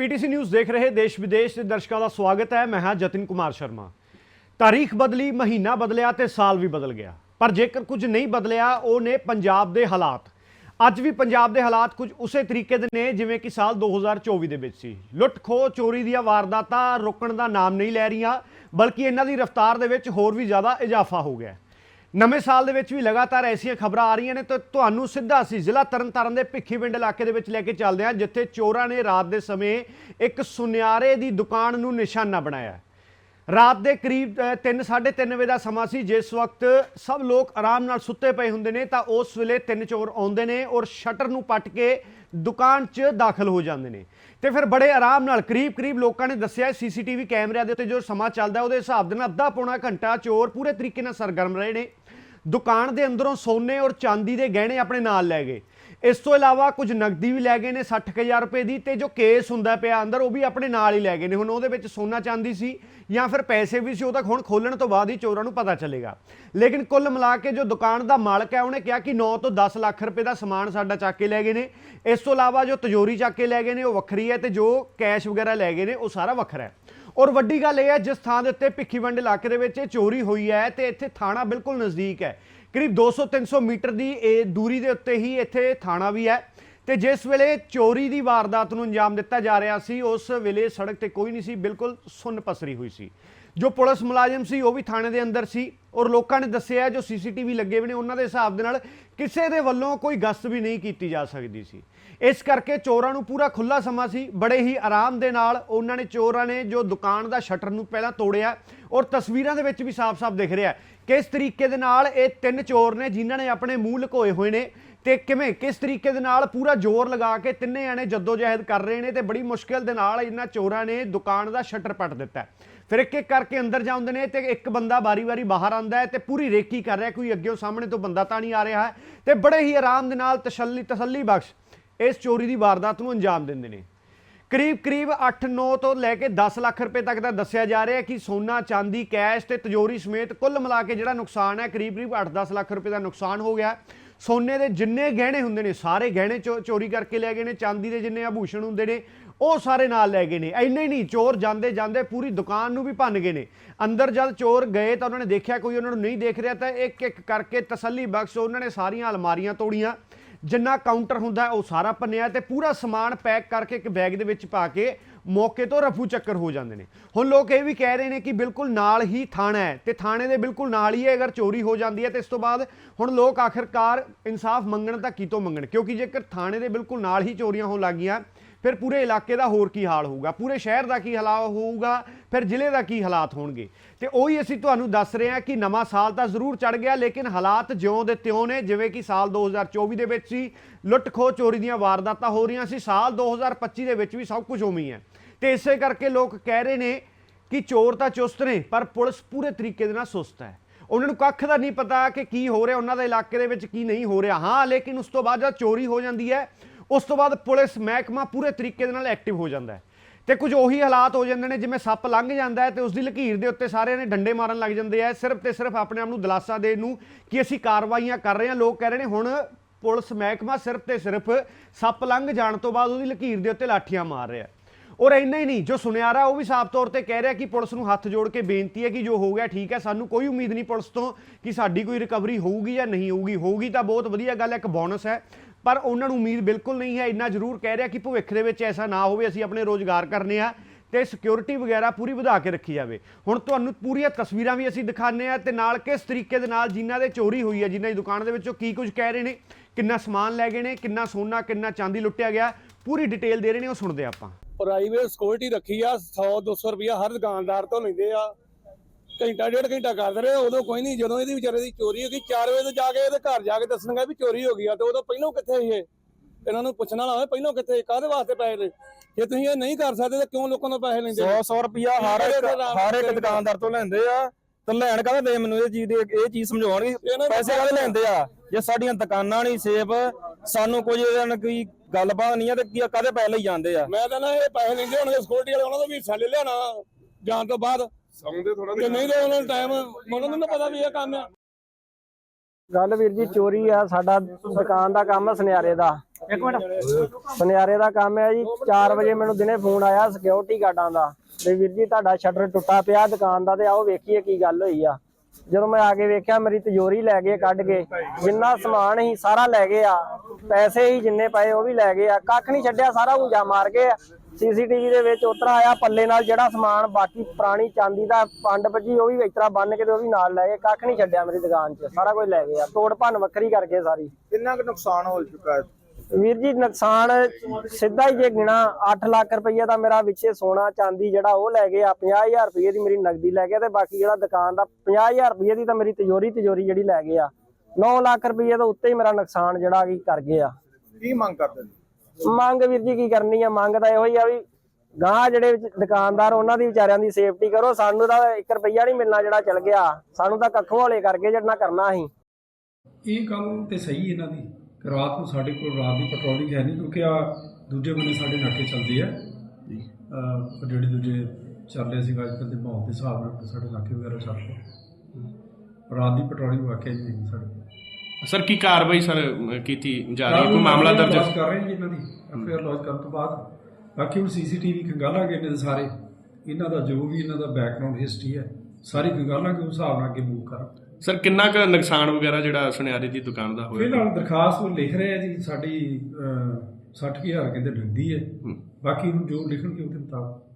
PTC news ਦੇਖ ਰਹੇ ਦੇਸ਼ ਵਿਦੇਸ਼ ਦੇ ਦਰਸ਼ਕਾਂ ਦਾ ਸਵਾਗਤ ਹੈ। ਮੈਂ ਹਾਂ ਜਤਿਨ ਕੁਮਾਰ ਸ਼ਰਮਾ। ਤਾਰੀਖ ਬਦਲੀ, ਮਹੀਨਾ ਬਦਲਿਆ ਤੇ ਸਾਲ ਵੀ ਬਦਲ ਗਿਆ। ਪਰ ਜੇਕਰ ਕੁਝ ਨਹੀਂ ਬਦਲਿਆ, ਉਹ ਨੇ ਪੰਜਾਬ ਦੇ ਹਾਲਾਤ। ਅੱਜ ਵੀ ਪੰਜਾਬ ਦੇ ਹਾਲਾਤ ਕੁਝ ਉਸੇ ਤਰੀਕੇ ਦੇ ਨੇ, ਜਿਵੇਂ ਕਿ ਸਾਲ 2024 ਦੇ ਵਿੱਚ ਸੀ। ਲੁੱਟ ਖੋਹ, ਚੋਰੀ ਦੀਆਂ ਵਾਰਦਾਤਾਂ ਰੁਕਣ ਦਾ ਨਾਮ ਨਹੀਂ ਲੈ ਰਹੀਆਂ, ਬਲਕਿ ਇਹਨਾਂ ਦੀ ਰਫ਼ਤਾਰ ਦੇ ਵਿੱਚ ਹੋਰ ਵੀ ਜ਼ਿਆਦਾ ਇਜ਼ਾਫਾ ਹੋ ਗਿਆ। ਨਵੇਂ ਸਾਲ ਦੇ ਵਿੱਚ ਵੀ ਲਗਾਤਾਰ ਐਸੀਆਂ ਖਬਰਾਂ ਆ ਰਹੀਆਂ ਨੇ ਤੇ ਤੁਹਾਨੂੰ ਸਿੱਧਾ ਅਸੀਂ ਜ਼ਿਲ੍ਹਾ ਤਰਨਤਾਰਨ ਦੇ ਭਿੱਖੀਵਿੰਡ ਇਲਾਕੇ ਦੇ ਵਿੱਚ ਲੈ ਕੇ ਚੱਲਦੇ ਹਾਂ, ਜਿੱਥੇ ਚੋਰਾਂ ਨੇ ਰਾਤ ਦੇ ਸਮੇਂ ਇੱਕ ਸੁਨਿਆਰੇ ਦੀ ਦੁਕਾਨ ਨੂੰ ਨਿਸ਼ਾਨਾ ਬਣਾਇਆ। ਰਾਤ ਦੇ ਕਰੀਬ 3:30 ਵਜੇ ਦਾ ਸਮਾਂ ਸੀ, ਜਿਸ ਵਕਤ ਸਭ ਲੋਕ ਆਰਾਮ ਨਾਲ ਸੁੱਤੇ ਪਏ ਹੁੰਦੇ ਨੇ, ਤਾਂ ਉਸ ਵੇਲੇ ਤਿੰਨ ਚੋਰ ਆਉਂਦੇ ਨੇ ਔਰ ਸ਼ਟਰ ਨੂੰ ਪੱਟ ਕੇ ਦੁਕਾਨ 'ਚ ਦਾਖਲ ਹੋ ਜਾਂਦੇ ਨੇ। ਤੇ ਫਿਰ ਬੜੇ ਆਰਾਮ ਨਾਲ ਕਰੀਬ ਕਰੀਬ ਲੋਕਾਂ ਨੇ ਦੱਸਿਆ, ਸੀਸੀਟੀਵੀ ਕੈਮਰਿਆਂ ਦੇ ਉੱਤੇ ਜੋ ਸਮਾਂ ਚੱਲਦਾ, ਉਹਦੇ ਹਿਸਾਬ ਦੇ ਨਾਲ ਅੱਧਾ ਪੌਣਾ ਘੰਟਾ ਚੋਰ ਪੂਰੇ ਤਰੀਕੇ ਨਾਲ ਸਰਗਰਮ ਰਹੇ ਨੇ। ਦੁਕਾਨ ਦੇ ਅੰਦਰੋਂ ਸੋਨੇ ਔਰ ਚਾਂਦੀ ਦੇ ਗਹਿਣੇ ਆਪਣੇ ਨਾਲ ਲੈ ਗਏ। ਇਸ ਤੋਂ ਇਲਾਵਾ ਕੁਝ ਨਕਦੀ ਵੀ ਲੈ ਗਏ ਨੇ 60000 ਰੁਪਏ ਦੀ ਤੇ ਜੋ ਕੇਸ ਹੁੰਦਾ ਪਿਆ ਅੰਦਰ, ਉਹ ਵੀ ਆਪਣੇ ਨਾਲ ਹੀ ਲੈ ਗਏ ਨੇ। ਹੁਣ ਉਹਦੇ ਵਿੱਚ ਸੋਨਾ ਚਾਂਦੀ ਸੀ ਜਾਂ ਫਿਰ ਪੈਸੇ ਵੀ ਸੀ, ਉਹ ਤਾਂ ਹੁਣ ਖੋਲਣ ਤੋਂ ਬਾਅਦ ਹੀ ਚੋਰਾਂ ਨੂੰ ਪਤਾ ਚੱਲੇਗਾ। ਲੇਕਿਨ ਕੁੱਲ ਮਿਲਾ ਕੇ ਜੋ ਦੁਕਾਨ ਦਾ ਮਾਲਕ ਹੈ, ਉਹਨੇ ਕਿਹਾ ਕਿ 9 ਤੋਂ 10 ਲੱਖ ਰੁਪਏ ਦਾ ਸਮਾਨ ਸਾਡਾ ਚੱਕ ਕੇ ਲੈ ਗਏ ਨੇ। ਇਸ ਤੋਂ ਇਲਾਵਾ ਜੋ ਤਿਜੋਰੀ ਚੱਕ ਕੇ ਲੈ ਗਏ ਨੇ, ਉਹ ਵੱਖਰੀ ਹੈ ਤੇ ਜੋ ਕੈਸ਼ ਵਗੈਰਾ ਲੈ ਗਏ ਨੇ, ਉਹ ਸਾਰਾ ਵੱਖਰਾ ਹੈ। ਔਰ ਵੱਡੀ ਗੱਲ ਇਹ ਹੈ, ਜਿਸ ਥਾਂ ਦੇ ਉੱਤੇ ਭਿੱਖੀਵੰਡ ਇਲਾਕੇ ਦੇ ਵਿੱਚ ਇਹ ਚੋਰੀ ਹੋਈ ਹੈ ਤੇ ਇੱਥੇ ਥਾਣਾ ਬਿਲਕੁਲ ਨਜ਼ਦੀਕ ਹੈ। ਕਰੀਬ 200-300 ਮੀਟਰ ਦੀ ਇਹ ਦੂਰੀ ਦੇ ਉੱਤੇ ਹੀ ਇੱਥੇ ਥਾਣਾ ਵੀ ਹੈ। ਤੇ ਜਿਸ ਵੇਲੇ ਚੋਰੀ ਦੀ ਵਾਰਦਾਤ ਨੂੰ ਅੰਜਾਮ ਦਿੱਤਾ ਜਾ ਰਿਹਾ ਸੀ, ਉਸ ਵੇਲੇ ਸੜਕ ਤੇ ਕੋਈ ਨਹੀਂ ਸੀ, ਬਿਲਕੁਲ ਸੁੰਨ ਪਸਰੀ ਹੋਈ ਸੀ। ਜੋ ਪੁਲਿਸ ਮੁਲਾਜ਼ਮ ਸੀ, ਉਹ ਵੀ ਥਾਣੇ ਦੇ ਅੰਦਰ ਸੀ ਔਰ ਲੋਕਾਂ ਨੇ ਦੱਸਿਆ, ਜੋ ਸੀਸੀਟੀਵੀ ਲੱਗੇ ਹੋਏ ਨੇ, ਉਹਨਾਂ ਦੇ ਹਿਸਾਬ ਦੇ ਨਾਲ ਕਿਸੇ ਦੇ ਵੱਲੋਂ ਕੋਈ ਗਸ਼ਤ ਵੀ ਨਹੀਂ ਕੀਤੀ ਜਾ ਸਕਦੀ ਸੀ। ਇਸ ਕਰਕੇ ਚੋਰਾਂ ਨੂੰ ਪੂਰਾ ਖੁੱਲਾ ਸਮਾਂ ਸੀ। ਬੜੇ ਹੀ ਆਰਾਮ ਦੇ ਨਾਲ ਉਹਨਾਂ ਨੇ ਚੋਰਾਂ ਨੇ ਜੋ ਦੁਕਾਨ ਦਾ ਸ਼ਟਰ ਨੂੰ ਪਹਿਲਾਂ ਤੋੜਿਆ ਔਰ ਤਸਵੀਰਾਂ ਦੇ ਵਿੱਚ ਵੀ ਸਾਫ਼-ਸਾਫ਼ ਦਿਖ ਰਿਹਾ ਕਿਸ ਤਰੀਕੇ ਦੇ ਨਾਲ ਇਹ ਤਿੰਨ ਚੋਰ ਨੇ ਜਿਨ੍ਹਾਂ ਨੇ ਆਪਣੇ ਮੂੰਹ ਲੁਕੋਏ ਹੋਏ ਨੇ ਤੇ ਕਿਵੇਂ, ਕਿਸ ਤਰੀਕੇ ਦੇ ਨਾਲ ਪੂਰਾ ਜ਼ੋਰ ਲਗਾ ਕੇ ਤਿੰਨੇ ਜਾਣੇ ਜਹਿਦ ਕਰ ਰਹੇ ਨੇ ਤੇ ਬੜੀ ਮੁਸ਼ਕਿਲ ਦੇ ਨਾਲ ਇਹਨਾਂ ਚੋਰਾਂ ਨੇ ਦੁਕਾਨ ਦਾ ਸ਼ਟਰ ਪੱਟ ਦਿੱਤਾ ਫਿਰ ਇੱਕ ਇੱਕ ਕਰਕੇ ਅੰਦਰ ਜਾਂਦੇ ਨੇ ਤੇ ਇੱਕ ਬੰਦਾ ਵਾਰੀ-ਵਾਰੀ ਬਾਹਰ ਆਂਦਾ ਹੈ ਤੇ ਪੂਰੀ ਰੇਕੀ ਕਰ ਰਿਹਾ ਕੋਈ ਅੱਗੇ ਸਾਹਮਣੇ ਤੋਂ ਬੰਦਾ ਤਾਂ ਨਹੀਂ ਆ ਰਿਹਾ ਹੈ ਤੇ ਬੜੇ ਹੀ ਆਰਾਮ ਦੇ ਨਾਲ ਤਸੱਲੀ ਤਸੱਲੀ ਬਖਸ਼ ਇਸ ਚੋਰੀ ਦੀ ਵਾਰਦਾਤ ਨੂੰ ਅੰਜਾਮ ਦਿੰਦੇ ਨੇ। ਕਰੀਬ ਕਰੀਬ 8-9 ਤੋਂ ਲੈ ਕੇ 10 ਲੱਖ ਰੁਪਏ ਤੱਕ ਦਾ ਦੱਸਿਆ ਜਾ ਰਿਹਾ ਹੈ ਕਿ ਸੋਨਾ, ਚਾਂਦੀ, ਕੈਸ਼ ਤੇ ਤਿਜੋਰੀ ਸਮੇਤ ਕੁੱਲ ਮਿਲਾ ਕੇ ਜਿਹੜਾ ਨੁਕਸਾਨ ਹੈ, ਕਰੀਬ ਕਰੀਬ 8-10 ਲੱਖ ਰੁਪਏ ਦਾ ਨੁਕਸਾਨ ਹੋ ਗਿਆ। ਸੋਨੇ ਦੇ ਜਿੰਨੇ ਗਹਿਣੇ ਹੁੰਦੇ ਨੇ, ਸਾਰੇ ਗਹਿਣੇ ਚੋ- ਚੋਰੀ ਕਰਕੇ ਲੈ ਗਏ ਨੇ, ਚਾਂਦੀ ਦੇ ਜਿੰਨੇ ਆਭੂਸ਼ਣ ਹੁੰਦੇ ਨੇ, ਉਹ ਸਾਰੇ ਨਾਲ ਲੈ ਗਏ ਨੇ। ਇੰਨੇ ਹੀ ਨਹੀਂ, ਚੋਰ ਜਾਂਦੇ ਜਾਂਦੇ ਪੂਰੀ ਦੁਕਾਨ ਨੂੰ ਵੀ ਭੰਨ ਗਏ ਨੇ। ਅੰਦਰ ਜਦ ਚੋਰ ਗਏ ਤਾਂ ਉਹਨਾਂ ਨੇ ਦੇਖਿਆ ਕੋਈ ਉਹਨਾਂ ਨੂੰ ਨਹੀਂ ਦੇਖ ਰਿਹਾ, ਤਾਂ ਇੱਕ ਇੱਕ ਕਰਕੇ ਤਸੱਲੀ ਬਖਸ਼ ਉਹਨਾਂ ਨੇ ਸਾਰੀਆਂ ਅਲਮਾਰੀਆਂ ਤੋੜੀਆਂ। ਜਿੰਨਾ ਕਾਊਂਟਰ ਹੁੰਦਾ ਉਹ ਸਾਰਾ ਭੰਨਿਆ ਤੇ ਪੂਰਾ ਸਮਾਨ ਪੈਕ ਕਰਕੇ ਇੱਕ ਬੈਗ ਦੇ ਵਿੱਚ ਪਾ ਕੇ ਮੌਕੇ ਤੋਂ ਰਫੂ ਚੱਕਰ ਹੋ ਜਾਂਦੇ ਨੇ। ਹੁਣ ਲੋਕ ਇਹ ਵੀ ਕਹਿ ਰਹੇ ਨੇ ਕਿ ਬਿਲਕੁਲ ਨਾਲ ਹੀ ਥਾਣਾ ਹੈ ਤੇ ਥਾਣੇ ਦੇ ਬਿਲਕੁਲ ਨਾਲ ਹੀ ਹੈ ਅਗਰ ਚੋਰੀ ਹੋ ਜਾਂਦੀ ਹੈ ਤੇ ਇਸ ਤੋਂ ਬਾਅਦ ਹੁਣ ਲੋਕ ਆਖਰਕਾਰ ਇਨਸਾਫ ਮੰਗਣ ਤਾਂ ਕਿਤੋਂ ਮੰਗਣ, ਕਿਉਂਕਿ ਜੇਕਰ ਥਾਣੇ ਦੇ ਬਿਲਕੁਲ ਨਾਲ ਹੀ ਚੋਰੀਆਂ ਹੋਣ ਲੱਗੀਆਂ ਫਿਰ ਪੂਰੇ ਇਲਾਕੇ ਦਾ ਹੋਰ ਕੀ ਹਾਲ ਹੋਊਗਾ? ਪੂਰੇ ਸ਼ਹਿਰ ਦਾ ਕੀ ਹਾਲਾਤ ਹੋਊਗਾ? ਫਿਰ ਜ਼ਿਲ੍ਹੇ ਦਾ ਕੀ ਹਾਲਾਤ ਹੋਣਗੇ? ਤੇ ਉਹੀ ਅਸੀਂ ਤੁਹਾਨੂੰ ਦੱਸ ਰਹੇ ਹਾਂ ਕਿ ਨਵਾਂ ਸਾਲ ਤਾਂ ਜ਼ਰੂਰ ਚੜ ਗਿਆ, ਲੇਕਿਨ ਹਾਲਾਤ ਜਿਉਂ ਦੇ ਤਿਉਂ ਨੇ, ਜਿਵੇਂ ਕਿ ਸਾਲ 2024 ਦੇ ਵਿੱਚ ਸੀ ਲੁੱਟ ਖੋਹ ਚੋਰੀ ਦੀਆਂ ਵਾਰਦਾਤਾਂ ਹੋ ਰਹੀਆਂ ਸੀ, ਸਾਲ 2025 ਦੇ ਵਿੱਚ ਵੀ ਸਭ ਕੁਝ ਉਵੇਂ ਹੈ। ਤੇ ਇਸੇ ਕਰਕੇ ਲੋਕ ਕਹਿ ਰਹੇ ਨੇ ਕਿ ਚੋਰ ਤਾਂ ਚੁਸਤ ਨੇ, ਪਰ ਪੁਲਿਸ ਪੂਰੇ ਤਰੀਕੇ ਦੇ ਨਾਲ ਸੁਸਤ ਹੈ। ਉਹਨਾਂ ਨੂੰ ਕੱਖ ਦਾ ਨਹੀਂ ਪਤਾ ਕਿ ਕੀ ਹੋ ਰਿਹਾ, ਉਹਨਾਂ ਦੇ ਇਲਾਕੇ ਦੇ ਵਿੱਚ ਕੀ ਨਹੀਂ ਹੋ ਰਿਹਾ। ਹਾਂ, ਲੇਕਿਨ ਉਸ ਤੋਂ ਬਾਅਦ ਜਦ ਚੋਰੀ ਹੋ ਜਾਂਦੀ ਹੈ ਉਸ ਤੋਂ ਬਾਅਦ ਪੁਲਿਸ ਮਹਿਕਮਾ ਪੂਰੇ ਤਰੀਕੇ ਦੇ ਨਾਲ ਐਕਟਿਵ ਹੋ ਜਾਂਦਾ ਹੈ। ਤੇ ਕੁਝ ਉਹੀ ਹਾਲਾਤ ਹੋ ਜਾਂਦੇ ਨੇ, ਜਿਵੇਂ ਸੱਪ ਲੰਘ ਜਾਂਦਾ ਹੈ ਤੇ ਉਸ ਦੀ ਲਕੀਰ ਦੇ ਉੱਤੇ ਸਾਰਿਆਂ ਨੇ ਡੰਡੇ ਮਾਰਨ ਲੱਗ ਜਾਂਦੇ ਆ। ਸਿਰਫ ਤੇ ਸਿਰਫ ਆਪਣੇ ਆਪ ਨੂੰ ਦਿਲਾਸਾ ਦੇਣ ਨੂੰ ਕਿ ਅਸੀਂ ਕਾਰਵਾਈਆਂ ਕਰ ਰਹੇ ਹਾਂ। ਲੋਕ ਕਹਿ ਰਹੇ ਨੇ, ਹੁਣ ਪੁਲਿਸ ਮਹਿਕਮਾ ਸਿਰਫ ਤੇ ਸਿਰਫ ਸੱਪ ਲੰਘ ਜਾਣ ਤੋਂ ਬਾਅਦ ਉਹਦੀ ਲਕੀਰ ਦੇ ਉੱਤੇ ਲਾਠੀਆਂ ਮਾਰ ਰਿਹਾ ਔਰ ਇੰਨਾ ਹੀ ਨਹੀਂ, ਜੋ ਸੁਨਿਆਰਾ ਉਹ ਵੀ ਸਾਫ਼ ਤੌਰ ਤੇ ਕਹਿ ਰਿਹਾ ਕਿ ਪੁਲਿਸ ਨੂੰ ਹੱਥ ਜੋੜ ਕੇ ਬੇਨਤੀ ਹੈ ਕਿ ਜੋ ਹੋ ਗਿਆ ਠੀਕ ਹੈ, ਸਾਨੂੰ ਕੋਈ ਉਮੀਦ ਨਹੀਂ ਪੁਲਿਸ ਤੋਂ ਕਿ ਸਾਡੀ ਕੋਈ ਰਿਕਵਰੀ ਹੋਊਗੀ ਜਾਂ ਨਹੀਂ ਹੋਊਗੀ। ਹੋਊਗੀ ਤਾਂ ਬਹੁਤ ਵਧੀਆ ਗੱਲ ਹੈ, ਇੱਕ ਬੋਨਸ ਹੈ। ਪਰ ਉਹਨਾਂ ਨੂੰ ਉਮੀਦ ਬਿਲਕੁਲ ਨਹੀਂ ਹੈ। ਇੰਨਾ ਜ਼ਰੂਰ ਕਹਿ ਰਿਹਾ ਕਿ ਭਵਿੱਖ ਦੇ ਵਿੱਚ ਐਸਾ ਨਾ ਹੋਵੇ, ਅਸੀਂ ਆਪਣੇ ਰੋਜ਼ਗਾਰ ਕਰਨੇ ਆ ਤੇ ਸਿਕਿਉਰਿਟੀ ਵਗੈਰਾ ਪੂਰੀ ਵਧਾ ਕੇ ਰੱਖੀ ਜਾਵੇ। ਹੁਣ ਤੁਹਾਨੂੰ ਪੂਰੀਆਂ ਤਸਵੀਰਾਂ ਵੀ ਅਸੀਂ ਦਿਖਾਣੇ ਆ ਤੇ ਨਾਲ ਕਿਸ ਤਰੀਕੇ ਦੇ ਨਾਲ ਜਿਨ੍ਹਾਂ ਦੇ ਚੋਰੀ ਹੋਈ ਹੈ, ਜਿਨ੍ਹਾਂ ਦੀ ਦੁਕਾਨ ਦੇ ਵਿੱਚੋਂ ਕੀ ਕੁਝ ਕਹਿ ਰਹੇ ਨੇ, ਕਿੰਨਾ ਸਮਾਨ ਲੈ ਗਏ ਨੇ, ਕਿੰਨਾ ਸੋਨਾ, ਕਿੰਨਾ ਚਾਂਦੀ ਲੁੱਟਿਆ ਗਿਆ, ਪੂਰੀ ਡਿਟੇਲ ਦੇ ਰਹੇ ਨੇ, ਉਹ ਸੁਣਦੇ ਆਪਾਂ। ਪ੍ਰਾਈਵੇਟ ਸਿਕਿਉਰਿਟੀ ਰੱਖੀ ਆ 100 200 ਰੁਪਇਆ ਹਰ ਦੁਕਾਨਦਾਰ ਤੋਂ ਲੈਂਦੇ ਆ। ਘੰਟਾ ਡੇਢ ਘੰਟਾ ਕਰਦੇ ਰਹੇ ਉਦੋਂ ਕੋਈ ਨਹੀਂ ਜਦੋਂ ਇਹਦੀ ਵਿਚਾਰੇ ਦੀ ਚੋਰੀ ਹੋ ਗਈ 4 ਵਜੇ ਤੋਂ ਜਾ ਕੇ ਇਹਦੇ ਘਰ ਜਾ ਕੇ ਦੱਸਣਗਾ ਵੀ ਚੋਰੀ ਹੋ ਗਈ ਆ ਤੇ ਉਦੋਂ ਪਹਿਲਾਂ ਕਿੱਥੇ ਸੀ ਇਹ? ਇਹਨਾਂ ਨੂੰ ਪੁੱਛਣ ਵਾਲਾ ਹੋਵੇ ਪਹਿਲਾਂ ਕਿੱਥੇ ਕਾਹਦੇ ਵਾਸਤੇ ਪੈਸੇ ਲੈ ਜੇ ਤੁਸੀਂ ਇਹ ਨਹੀਂ ਕਰ ਸਕਦੇ ਤਾਂ ਕਿਉਂ ਲੋਕਾਂ ਤੋਂ ਪੈਸੇ ਲੈਂਦੇ 100 100 ਰੁਪਿਆ ਹਰ ਇੱਕ ਹਰ ਇੱਕ ਦੁਕਾਨਦਾਰ ਤੋਂ ਲੈਂਦੇ ਆ ਤੇ ਲੈਣ ਕਾਹਦੇ ਦੇ ਮੈਨੂੰ ਇਹ ਚੀਜ਼ ਦੀ ਇਹ ਚੀਜ਼ ਸਮਝਾਉਣਗੇ? ਨੂੰ ਪੈਸੇ ਕਾਹਦੇ ਲੈਂਦੇ ਆ? ਜੇ ਸਾਡੀਆਂ ਦੁਕਾਨਾਂ ਨਹੀਂ ਸੇਫ ਸਾਨੂੰ ਕੁਝ ਇਹਨਾਂ ਨਾਲ ਕੋਈ ਗੱਲਬਾਤ ਨਹੀਂ ਆ ਤੇ ਕੀ ਕਾਹਦੇ ਪੈਸੇ ਲਈ ਜਾਂਦੇ ਆ? ਮੈਂ ਤਾਂ ਨਾ ਇਹ ਪੈਸੇ ਲੈਂਦੇ ਹੋਣਗੇ ਸਿਕਿਉਰਿਟੀ ਵਾਲੇ ਉਹਨਾਂ ਤੋਂ ਵੀ ਹਿੱਸਾ ਲੈ ਲਿਆਣਾ ਜਾਣ ਤੋਂ ਬਾਅਦ। ਸਮਝਦੇ ਥੋੜਾ ਤੇ ਨਹੀਂ ਤਾਂ ਉਹਨਾਂ ਨੂੰ ਟਾਈਮ ਉਹਨਾਂ ਨੂੰ ਨਾ ਪਤਾ ਵੀ ਇਹ ਕੰਮ ਆ। ਗੱਲ ਵੀਰ ਜੀ ਚੋਰੀ ਆ ਸਾਡਾ ਦੁਕਾਨ ਦਾ ਕੰਮ ਆ ਸੁਨਿਆਰੇ ਦਾ। ਇੱਕ ਮਿੰਟ। ਸੁਨਿਆਰੇ ਦਾ ਕੰਮ ਹੈ ਜੀ 4 ਵਜੇ ਮੈਨੂੰ ਦਿਨੇ ਫੋਨ ਆਇਆ ਸਿਕਿਉਰਿਟੀ ਗਾਰਡਾਂ ਦਾ। ਤੇ ਵੀਰ ਜੀ ਤੁਹਾਡਾ ਸ਼ਟਰ ਟੁੱਟਾ ਪਿਆ ਦੁਕਾਨ ਦਾ ਤੇ ਆਓ ਵੇਖੀਏ ਕੀ ਗੱਲ ਹੋਈ ਆ। ਜਦੋਂ ਮੈਂ ਆ ਕੇ ਵੇਖਿਆ ਮੇਰੀ ਤਿਜੋਰੀ ਲੈ ਗਏ ਕੱਢ ਕੇ। ਜਿੰਨਾ ਸਮਾਨ ਸੀ ਸਾਰਾ ਲੈ ਗਏ ਆ। ਪੈਸੇ ਹੀ ਜਿੰਨੇ ਪਏ ਉਹ ਵੀ ਲੈ ਗਏ ਆ। ਕੱਖ ਨਹੀਂ ਛੱਡਿਆ ਸਾਰਾ ਉਂਜਾ ਮਾਰ ਗਏ ਆ। ਸੀਸੀਟੀਵੀ ਦੇ ਵਿੱਚ ਉਤਰਾ ਆਇਆ ਪੱਲੇ ਨਾਲ ਜਿਹੜਾ ਸਮਾਨ ਬਾਕੀ ਪੁਰਾਣੀ ਚਾਂਦੀ ਦਾ ਪੰਡ ਭੱਜੀ ਉਹ ਵੀ ਇਸ ਤਰ੍ਹਾਂ ਬੰਨ ਕੇ ਤੇ ਉਹ ਵੀ ਨਾਲ ਲੈ ਗਏ ਕੱਖ ਨਹੀਂ ਛੱਡਿਆ ਮੇਰੀ ਦੁਕਾਨ 'ਚ ਸਾਰਾ ਕੁਝ ਲੈ ਗਏ ਆ। ਤੋੜ ਭੰਨ ਵੱਖਰੀ ਕਰਕੇ ਸਾਰੀ। ਕਿੰਨਾ ਕੁ ਨੁਕਸਾਨ ਹੋ ਚੁੱਕਾ ਹੈ? ਵੀਰ ਜੀ ਨੁਕਸਾਨ ਸਿੱਧਾ ਹੀ ਜੇ ਗਿਣਾ 8 ਲੱਖ ਰੁਪਈਆ ਦਾ ਮੇਰਾ ਵਿੱਚੇ ਸੋਨਾ ਚਾਂਦੀ ਜਿਹੜਾ ਉਹ ਲੈ ਗਏ ਆ 50000 ਰੁਪਏ ਦੀ ਮੇਰੀ ਨਗਦੀ ਲੈ ਗਏ ਤੇ ਬਾਕੀ ਜਿਹੜਾ ਦੁਕਾਨ ਦਾ 50000 ਰੁਪਏ ਦੀ ਤਾਂ ਮੇਰੀ ਤਿਜੋਰੀ ਤਿਜੋਰੀ ਜਿਹੜੀ ਲੈ ਗਏ ਆ। 9 ਲੱਖ ਰੁਪਏ ਤੋਂ ਉੱਤੇ ਹੀ ਮੇਰਾ ਨੁਕਸਾਨ ਜਿਹੜਾ ਕੀ ਕਰ ਗਏ ਆ। ਕੀ ਮੰਗ ਕਰਦੇ ਨੇ? ਮੰਗ ਵੀਰ ਜੀ ਕੀ ਕਰਨੀ ਆ? ਮੰਗ ਤਾਂ ਇਹੋ ਹੀ ਆ ਵੀ ਗਾਂ ਜਿਹੜੇ ਵਿੱਚ ਦੁਕਾਨਦਾਰ ਉਹਨਾਂ ਦੀ ਵਿਚਾਰਿਆਂ ਦੀ ਸੇਫਟੀ ਕਰੋ। ਸਾਨੂੰ ਤਾਂ 1 ਰੁਪਈਆ ਨਹੀਂ ਮਿਲਣਾ ਜਿਹੜਾ ਚਲ ਗਿਆ। ਸਾਨੂੰ ਤਾਂ ਕੱਖੋਂ ਹੌਲੇ ਕਰਕੇ ਜਿਹੜਾ ਕਰਨਾ ਸੀ ਇਹ ਗੱਲ ਤੇ ਸਹੀ ਇਹਨਾਂ ਦੀ। ਕਿ ਰਾਤ ਨੂੰ ਸਾਡੇ ਕੋਲ ਰਾਤ ਦੀ ਪੈਟਰੋਲਿੰਗ ਹੈ ਨਹੀਂ ਕਿਉਂਕਿ ਆ ਦੂਜੇ ਬੰਨੇ ਸਾਡੇ ਨਾਕੇ ਚੱਲਦੇ ਆ। ਜਿਹੜੇ ਦੂਜੇ ਚੱਲ ਰਹੇ ਸੀਗਾ ਅੱਜ ਕੱਲ੍ਹ ਦੇ ਮਾਹੌਲ ਦੇ ਹਿਸਾਬ ਨਾਲ ਸਾਡੇ ਨਾਕੇ ਵਗੈਰਾ ਚੱਲਦੇ ਰਾਤ ਦੀ ਪੈਟਰੋਲਿੰਗ ਵਾਕਿਆ ਨਹੀਂ ਸਾਡੇ। ਸਰ ਕੀ ਕਾਰਵਾਈ ਸਰ ਕੀਤੀ ਜਾ ਰਹੀ ਹੈ? ਕੋਈ ਮਾਮਲਾ ਦਰਜ ਕਰ ਰਹੇ ਜੀ ਇਹਨਾਂ ਦੀ ਐਫਆਈਆਰ ਲੌਂਚ ਕਰਨ ਤੋਂ ਬਾਅਦ। ਬਾਕੀ ਹੁਣ ਸੀਸੀਟੀਵੀ ਖੰਗਾਲਾਂਗੇ ਦੇ ਸਾਰੇ ਇਹਨਾਂ ਦਾ ਜੋ ਵੀ ਇਹਨਾਂ ਦਾ ਬੈਕਗ੍ਰਾਉਂਡ ਹਿਸਟਰੀ ਹੈ ਸਾਰੀ ਖੰਗਾਲਾਂਗੇ ਉਸ ਹਿਸਾਬ ਨਾਲ ਅੱਗੇ ਮੂਵ ਕਰਾਂਗੇ ਸਰ ਕਿੰਨਾ ਕੁ ਨੁਕਸਾਨ ਵਗੈਰਾ ਜਿਹੜਾ ਸੁਨਿਆਰੇ ਦੀ ਦੁਕਾਨ ਦਾ ਹੋਇਆ? ਫਿਲਹਾਲ ਦਰਖਾਸਤ ਉਹ ਲਿਖ ਰਹੇ ਆ ਜੀ ਸਾਡੀ ਅਹ, 60000 ਕਹਿੰਦੇ ਲੱਗਦੀ ਹੈ। ਬਾਕੀ ਹੁਣ ਜੋ ਲਿਖਣਗੇ ਉਹਦੇ ਮੁਤਾਬਕ।